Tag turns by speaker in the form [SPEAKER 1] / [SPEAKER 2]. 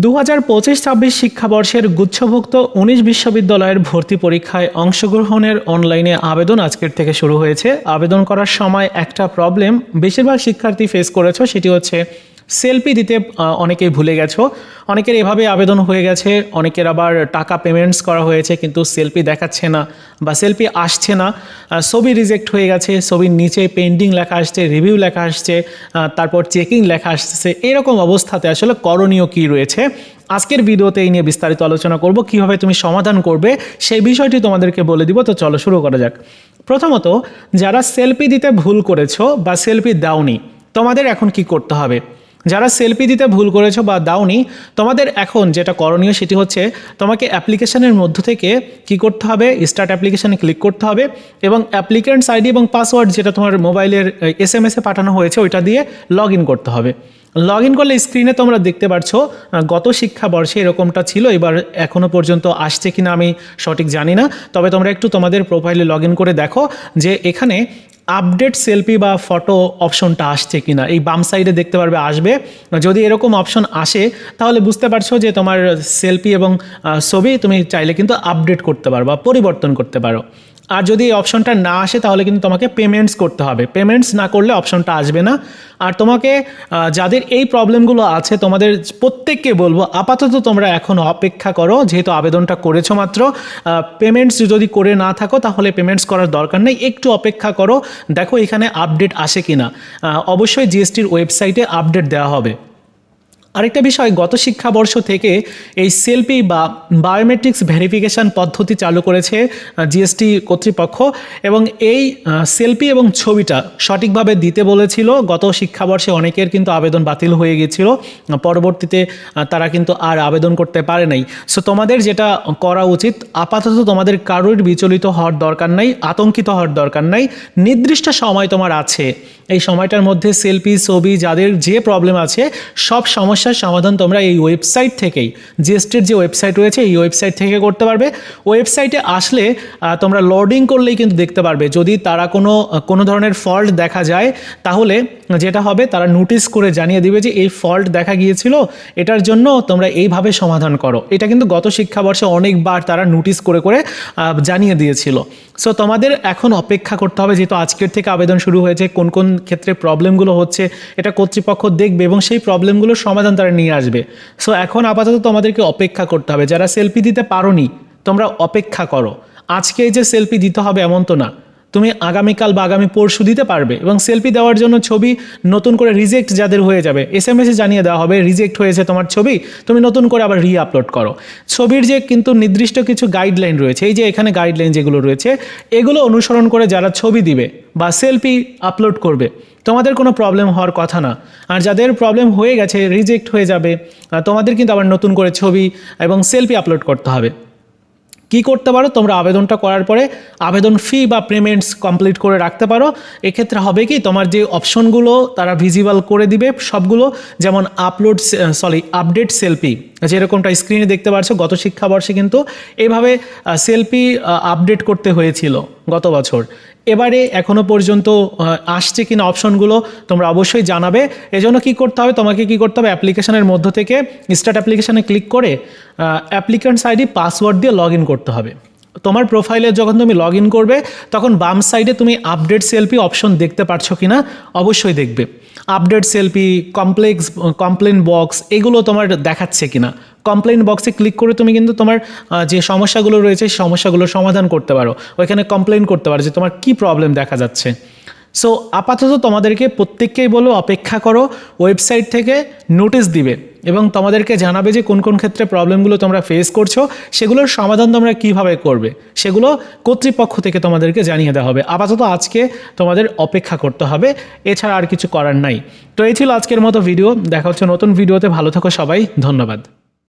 [SPEAKER 1] দু হাজার পঁচিশ ছাব্বিশ শিক্ষাবর্ষের গুচ্ছভুক্ত উনিশ বিশ্ববিদ্যালয়ের ভর্তি পরীক্ষায় অংশগ্রহণের অনলাইনে আবেদন আজকের থেকে শুরু হয়েছে। আবেদন করার সময় একটা প্রবলেম বেশিরভাগ শিক্ষার্থী ফেস করেছে, সেটি হচ্ছে সেলফি দিতে অনেকেই ভুলে গেছো। অনেকের এভাবে আবেদন হয়ে গেছে, অনেকের আবার টাকা পেমেন্টস করা হয়েছে, কিন্তু সেলফি দেখাচ্ছে না বা সেলফি আসছে না। ছবি রিজেক্ট হয়ে গেছে, ছবির নিচে পেন্টিং লেখা আসছে রিভিউ লেখা আসছে তারপর চেকিং লেখা আসছে। এরকম অবস্থাতে আসলে করণীয় কী রয়েছে? আজকের ভিডিওতে এই নিয়ে বিস্তারিত আলোচনা করব, কীভাবে তুমি সমাধান করবে, সেই বিষয়টি তোমাদেরকে বলে দিব। তো চলো শুরু করা যাক। প্রথমত, যারা সেলফি দিতে ভুল করেছ বা সেলফি দাওনি, তোমাদের এখন কি করতে হবে? যারা সেলফি দিতে ভুল করেছ বা দাওনি তোমাদের এখন যেটা করণীয় সেটি হচ্ছে তোমাকে অ্যাপ্লিকেশনের মধ্য থেকে কি করতে হবে? স্টার্ট অ্যাপ্লিকেশনে ক্লিক করতে হবে এবং অ্যাপ্লিকেন্টস আইডি এবং পাসওয়ার্ড যেটা তোমার মোবাইলের এস এম এসে পাঠানো হয়েছে ওইটা দিয়ে লগ ইন করতে হবে। লগ ইন করলে স্ক্রিনে তোমরা দেখতে আহ, গত শিক্ষাবর্ষে এরকমটা ছিল এবার এখনও পর্যন্ত আসছে কিনা আমি সঠিক জানি না তবে তোমরা একটু তোমাদের প্রোফাইলে লগ ইন করে দেখো যে এখানে আপডেট সেলফি বা ফটো অপশনটা আসছে কি না এই বাম সাইডে দেখতে পারবে আসবে। যদি এরকম অপশন আসে, তাহলে বুঝতে পারছ যে তোমার সেলফি এবং ছবি তুমি চাইলে কিন্তু আপডেট করতে পারো বা পরিবর্তন করতে পারো। আর যদি এই অপশনটা না আসে তাহলে কিন্তু তোমাকে পেমেন্টস করতে হবে। পেমেন্টস না করলে অপশনটা আসবে না। আর তোমাকে যাদের এই প্রবলেমগুলো আছে তোমাদের প্রত্যেককে বলব আপাতত তোমরা এখন অপেক্ষা করো যেহেতু আবেদনটা করেছ মাত্র পেমেন্টস যদি করে না থাকো তাহলে পেমেন্টস করার দরকার নেই। একটু অপেক্ষা করো দেখো এখানে আপডেট আসে কিনা। আহ, অবশ্যই জিএসটির ওয়েবসাইটে আপডেট দেওয়া হবে। আরেকটা বিষয়, গত শিক্ষাবর্ষ থেকে এই সেলফি বা বায়োমেট্রিক্স ভেরিফিকেশন পদ্ধতি চালু করেছে জিএসটি কর্তৃপক্ষ এবং এই সেলফি এবং ছবিটা সঠিকভাবে দিতে বলেছিল। গত শিক্ষাবর্ষে অনেকের কিন্তু আবেদন বাতিল হয়ে গিয়েছিল পরবর্তীতে তারা কিন্তু আর আবেদন করতে পারে নাই। সো তোমাদের যেটা করা উচিত, আপাতত তোমাদের কারোর বিচলিত হওয়ার দরকার নাই, আতঙ্কিত হওয়ার দরকার নাই, নির্দিষ্ট সময় তোমার আছে। এই সময়টার মধ্যে সেলফি ছবি, যাদের যে প্রবলেম আছে, সব সমস্যার সমাধান তোমরা এই ওয়েবসাইট থেকেই জিএসটির যে ওয়েবসাইট রয়েছে, এই ওয়েবসাইট থেকে করতে পারবে। ওয়েবসাইটে আসলে তোমরা লোডিং করলেই কিন্তু দেখতে পারবে। যদি তারা কোনো কোনো ধরনের ফল্ট দেখা যায়, তাহলে যেটা হবে তারা নোটিশ করে জানিয়ে দিবে যে এই ফল্ট দেখা গিয়েছিল, এটার জন্য তোমরা এইভাবে সমাধান করো। এটা কিন্তু গত শিক্ষাবর্ষে অনেকবার তারা নোটিশ করে করে জানিয়ে দিয়েছিল। সো তোমাদের এখন অপেক্ষা করতে হবে যেহেতু আজকের থেকে আবেদন শুরু হয়েছে, কোন কোন ক্ষেত্রে প্রবলেমগুলো হচ্ছে, এটা কর্তৃপক্ষ দেখবে এবং সেই প্রবলেমগুলোর সমাধান তারা নিয়ে আসবে। সো এখন আপাতত তোমাদেরকে অপেক্ষা করতে হবে। যারা সেলফি দিতে পারোনি, তোমরা অপেক্ষা করো। আজকে এই যে সেলফি দিতে হবে এমন তো না। তুমি আগামীকাল বা আগামী পরশু দিতে পারবে এবং সেলফি দেওয়ার জন্য ছবি নতুন করে রিজেক্ট যাদের হয়ে যাবে এস এম এসে জানিয়ে দেওয়া হবে রিজেক্ট হয়েছে তোমার ছবি, তুমি নতুন করে আবার রি আপলোড করো। ছবির যে কিন্তু নির্দিষ্ট কিছু গাইডলাইন রয়েছে, এই যে এখানে গাইডলাইন যেগুলো রয়েছে, এগুলো অনুসরণ করে যারা ছবি দিবে বা সেলফি আপলোড করবে, তোমাদের কোনো প্রবলেম হওয়ার কথা না। আর যাদের প্রবলেম হয়ে গেছে রিজেক্ট হয়ে যাবে তোমাদের কিন্তু আবার নতুন করে ছবি এবং সেলফি আপলোড করতে হবে। কি করতে পারো? তোমরা আবেদনটা করার পরে আবেদন ফি বা পেমেন্টস কমপ্লিট করে রাখতে পারো। এক্ষেত্রে হবে কি, তোমার যে অপশনগুলো তারা ভিজিবল করে দিবে। সবগুলো যেমন আপলোড সরি আপডেট সেলফি যেরকমটা স্ক্রিনে দেখতে পাচ্ছ গত শিক্ষাবর্ষে কিন্তু এভাবে সেলফি আপডেট করতে হয়েছিল গত বছর। এবারে এখনও পর্যন্ত আসছে কিনা অপশনগুলো তোমরা অবশ্যই জানাবে। এজন্য কি করতে হবে, তোমাকে কি করতে হবে, অ্যাপ্লিকেশনের মধ্য থেকে স্টার্ট অ্যাপ্লিকেশানে ক্লিক করে অ্যাপ্লিকেন্টস আইডি পাসওয়ার্ড দিয়ে লগ করতে হবে। তোমার প্রোফাইলে যখন তুমি লগ করবে, তখন বাম সাইডে তুমি আপডেট সেলফি অপশন দেখতে পারছ কিনা অবশ্যই দেখবে। Update selfie complex complain box এগুলো তোমার দেখাচ্ছে কিনা। কমপ্লেন বক্সে ক্লিক করে তুমি কিন্তু তোমার যে সমস্যাগুলো রয়েছে, সেই সমস্যাগুলো সমাধান করতে পারো। ওইখানে কমপ্লেন করতে পারো যে তোমার কি প্রবলেম দেখা যাচ্ছে। সো আপাতত তোমাদেরকে প্রত্যেককেই বলো, অপেক্ষা করো ওয়েবসাইট থেকে নোটিশ দিবে এবং তোমাদেরকে জানাবে যে কোন কোন ক্ষেত্রে প্রবলেমগুলো তোমরা ফেস করছ, সেগুলোর সমাধান তোমরা কীভাবে করবে, সেগুলো কর্তৃপক্ষ থেকে তোমাদেরকে জানিয়ে দেওয়া হবে। আপাতত আজকে তোমাদের অপেক্ষা করতে হবে, এছাড়া আর কিছু করার নাই। তো এই ছিল আজকের মতো ভিডিও দেখা হচ্ছে নতুন ভিডিওতে ভালো থাকো সবাই, ধন্যবাদ।